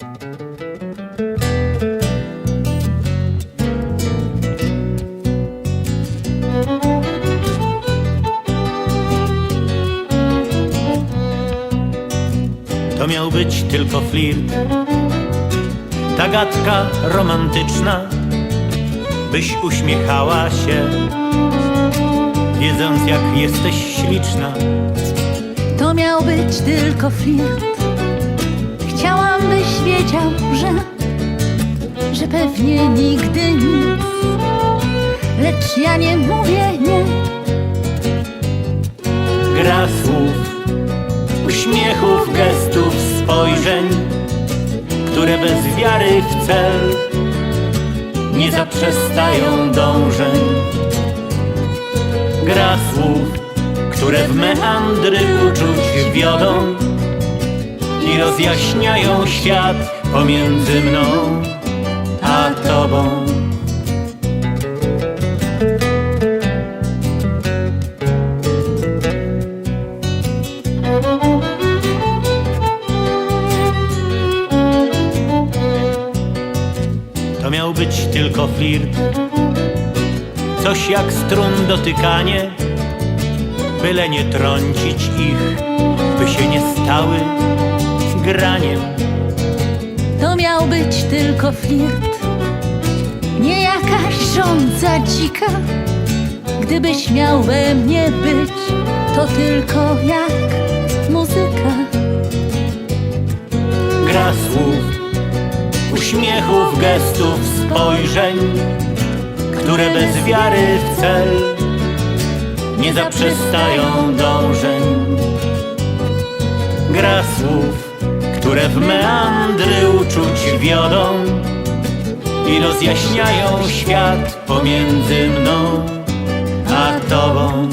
To miał być tylko flirt, ta gadka romantyczna, byś uśmiechała się, wiedząc jak jesteś śliczna. To miał być tylko flirt Chciałam byś pewnie nigdy nic. Lecz ja nie mówię nie. Gra słów, uśmiechów, gestów, spojrzeń, które bez wiary w cel nie zaprzestają dążeń. Gra słów, które w meandry uczuć wiodą i rozjaśniają świat pomiędzy mną tobą. To miał być tylko flirt Coś jak strun dotykanie Byle nie trącić ich By się nie stały graniem tylko flirt. Nie jakaś żądza dzika. Gdybyś miał we mnie być To tylko jak muzyka. Gra słów Uśmiechów, gestów, spojrzeń Które bez wiary w cel Nie zaprzestają dążeń. Gra słów Które w meandry wiodą I rozjaśniają świat pomiędzy mną a tobą.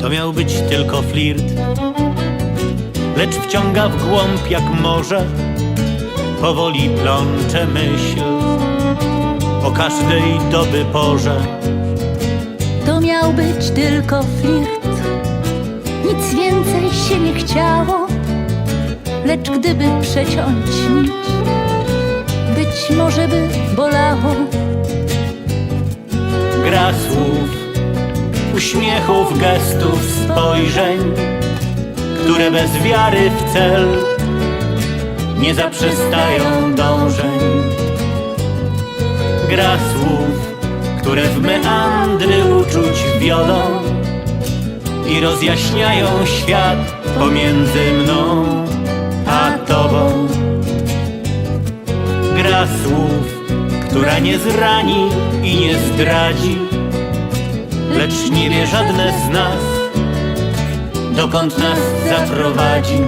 To miał być tylko flirt Lecz wciąga w głąb jak morze Powoli plącze myśl O każdej doby porze. To miał być tylko flirt. Nic więcej się nie chciało Lecz gdyby przeciąć nić Być może by bolało. Gra słów Uśmiechów, gestów, spojrzeń Które bez wiary w cel Nie zaprzestają Które w meandry uczuć wiodą I rozjaśniają świat pomiędzy mną a tobą. Gra słów, która nie zrani i nie zdradzi Lecz nie wie żadne z nas Dokąd nas zaprowadzi